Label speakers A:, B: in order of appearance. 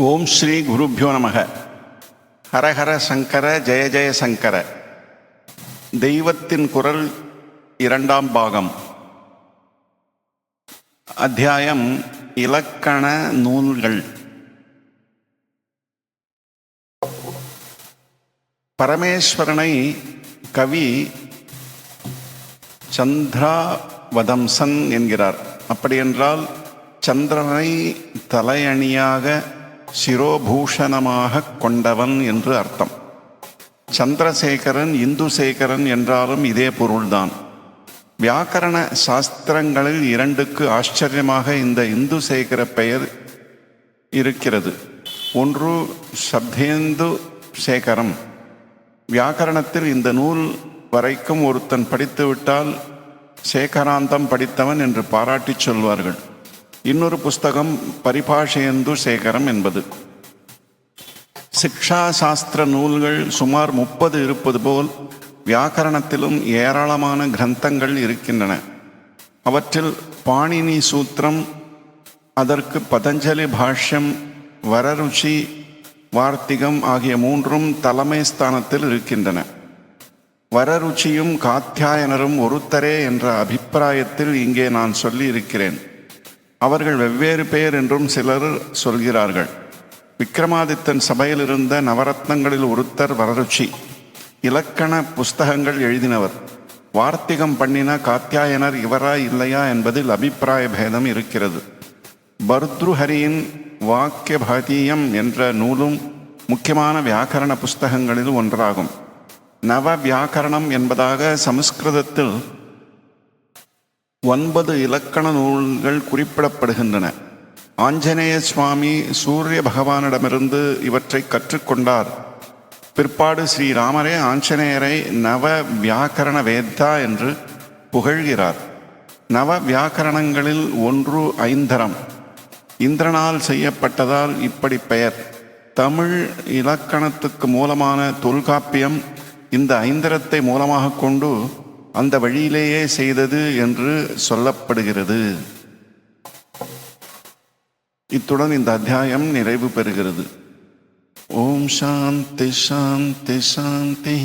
A: ஓம் ஸ்ரீ குருப்பியோ நமக. ஹரஹர சங்கர ஜெய ஜெய சங்கர. தெய்வத்தின் குரல் இரண்டாம் பாகம். அத்தியாயம் இலக்கண நூல்கள். பரமேஸ்வரனை கவி சந்திராவதம்சன் என்கிறார். அப்படியென்றால் சந்திரனை தலையணியாக சிரோபூஷணமாக கொண்டவன் என்று அர்த்தம். சந்திரசேகரன் இந்துசேகரன் என்றாலும் இதே பொருள்தான். வியாக்கரண சாஸ்திரங்களில் இரண்டுக்கு ஆச்சரியமாக இந்த இந்துசேகர பெயர் இருக்கிறது. ஒன்று சப்தேந்து சேகரம் வியாக்கரணத்தில் இந்த நூல் வரைக்கும் ஒருத்தன் படித்துவிட்டால் சேகராந்தம் படித்தவன் என்று பாராட்டிச் சொல்வார்கள். இன்னொரு புஸ்தகம் பரிபாஷேந்து சேகரம் என்பது. சிக்ஷா சாஸ்திர நூல்கள் சுமார் முப்பது இருப்பது போல் வியாக்கரணத்திலும் ஏராளமான கிரந்தங்கள் இருக்கின்றன. அவற்றில் பாணினி சூத்திரம் அதற்கு பதஞ்சலி பாஷ்யம் வரருச்சி வார்த்திகம் ஆகிய மூன்றும் தலைமை ஸ்தானத்தில் இருக்கின்றன. வரருச்சியும் காத்தியாயனரும் ஒருத்தரே என்ற அபிப்பிராயத்தில் இங்கே நான் சொல்லியிருக்கிறேன். அவர்கள் வெவ்வேறு பெயர் என்றும் சிலர் சொல்கிறார்கள். விக்ரமாதித்தன் சபையில் இருந்த நவரத்னங்களில் ஒருத்தர் வரருச்சி. இலக்கண புஸ்தகங்கள் எழுதினவர். வார்த்திகம் பண்ணின காத்தியாயனர் இவரா இல்லையா என்பதில் அபிப்பிராய பேதம் இருக்கிறது. பர்த்ருஹரியின் வாக்கிய பாதீயம் என்ற நூலும் முக்கியமான வியாக்கரண புஸ்தகங்களில் ஒன்றாகும். நவ வியாக்கரணம் என்பதாக சமஸ்கிருதத்தில் ஒன்பது இலக்கண நூல்கள் குறிப்பிடப்படுகின்றன. ஆஞ்சநேய சுவாமி சூரிய பகவானிடமிருந்து இவற்றை கற்றுக்கொண்டார். பிற்பாடு ஸ்ரீராமரே ஆஞ்சநேயரை நவ வியாக்கரண வேத்தா என்று புகழ்கிறார். நவ வியாக்கரணங்களில் ஒன்று ஐந்தரம். இந்திரனால் செய்யப்பட்டதால் இப்படி பெயர். தமிழ் இலக்கணத்துக்கு மூலமான தொல்காப்பியம் இந்த ஐந்தரத்தை மூலமாக கொண்டு அந்த வழியிலேயே செய்தது என்று சொல்லப்படுகிறது. இத்துடன் இந்த அத்தியாயம் நிறைவு பெறுகிறது. ஓம் சாந்தி சாந்தி சாந்தி.